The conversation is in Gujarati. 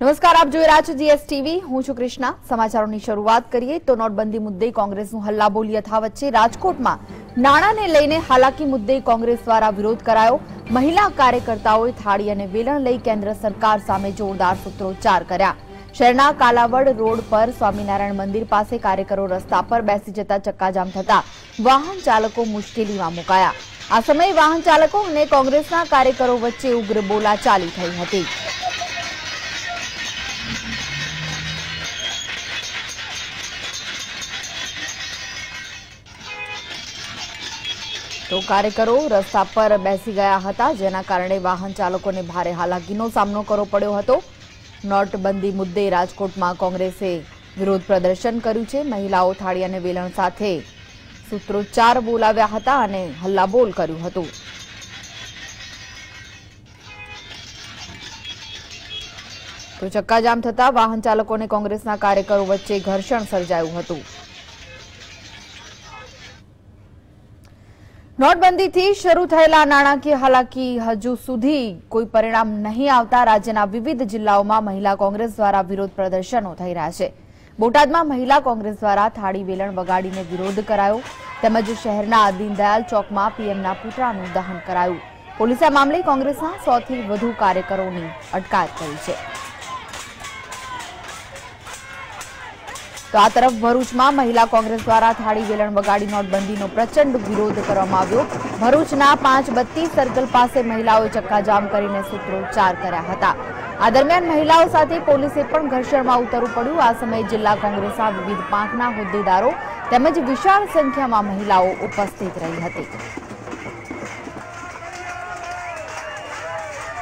નમસ્કાર, આપ જોઈ રહ્યા છો જીએસ હું છું કૃષ્ણા. સમાચારોની શરૂઆત કરીએ તો નોટબંધી મુદ્દે કોંગ્રેસનું હલ્લાબોલી યથાવત છે. રાજકોટમાં નાણાંને લઈને હાલાકી મુદ્દે કોંગ્રેસ દ્વારા વિરોધ કરાયો. મહિલા કાર્યકર્તાઓએ થાળી અને વેલણ લઈ કેન્દ્ર સરકાર સામે જોરદાર સૂત્રોચ્ચાર કર્યા. શહેરના કાલાવડ રોડ પર સ્વામિનારાયણ મંદિર પાસે કાર્યકરો રસ્તા પર બેસી જતા ચક્કાજામ થતા વાહન ચાલકો મુશ્કેલીમાં મુકાયા. આ સમયે વાહન ચાલકો અને કોંગ્રેસના કાર્યકરો વચ્ચે ઉગ્ર બોલાચાલી થઈ હતી. તો કાર્યકરો રસ્તા પર બેસી ગયા હતા, જેના કારણે વાહન ચાલકોને ભારે હાલાકીનો સામનો કરવો પડ્યો હતો. નોટબંધી મુદ્દે રાજકોટમાં કોંગ્રેસે વિરોધ પ્રદર્શન કર્યું છે. મહિલાઓ થાળી અને વેલણ સાથે સૂત્રોચ્ચાર બોલાવ્યા હતા અને હલ્લાબોલ કર્યું હતું. તો ચક્કાજામ થતા વાહન ચાલકો અને કોંગ્રેસના કાર્યકરો વચ્ચે ઘર્ષણ સર્જાયું હતું. નોટબંધીથી શરૂ થયેલા નાણાકીય હાલાકી હજુ સુધી કોઈ પરિણામ નહીં આવતા રાજ્યના વિવિધ જિલ્લાઓમાં મહિલા કોંગ્રેસ દ્વારા વિરોધ પ્રદર્શનો થઈ રહ્યા છે. બોટાદમાં મહિલા કોંગ્રેસ દ્વારા થાળી વેલણ વગાડીને વિરોધ કરાયો. તેમજ શહેરના દીનદયાલ ચોકમાં પીએમના પુતળાનું દહન કરાયું. પોલીસે મામલે કોંગ્રેસના સોથી વધુ કાર્યકરોની અટકાયત કરી છે. તો આ તરફ ભરૂચમાં મહિલા કોંગ્રેસ દ્વારા થાળી વેલણ વગાડી નોટબંધીનો પ્રચંડ વિરોધ કરવામાં આવ્યો. ભરૂચના પાંચ બત્તીસ સર્કલ પાસે મહિલાઓએ ચક્કાજામ કરીને સૂત્રોચ્ચાર કર્યા હતા. આ દરમિયાન મહિલાઓ સાથે પોલીસે પણ ઘર્ષણમાં ઉતરવું પડ્યું. આ સમયે જિલ્લા કોંગ્રેસના વિવિધ પાંખના હોદ્દેદારો તેમજ વિશાળ સંખ્યામાં મહિલાઓ ઉપસ્થિત રહી હતી.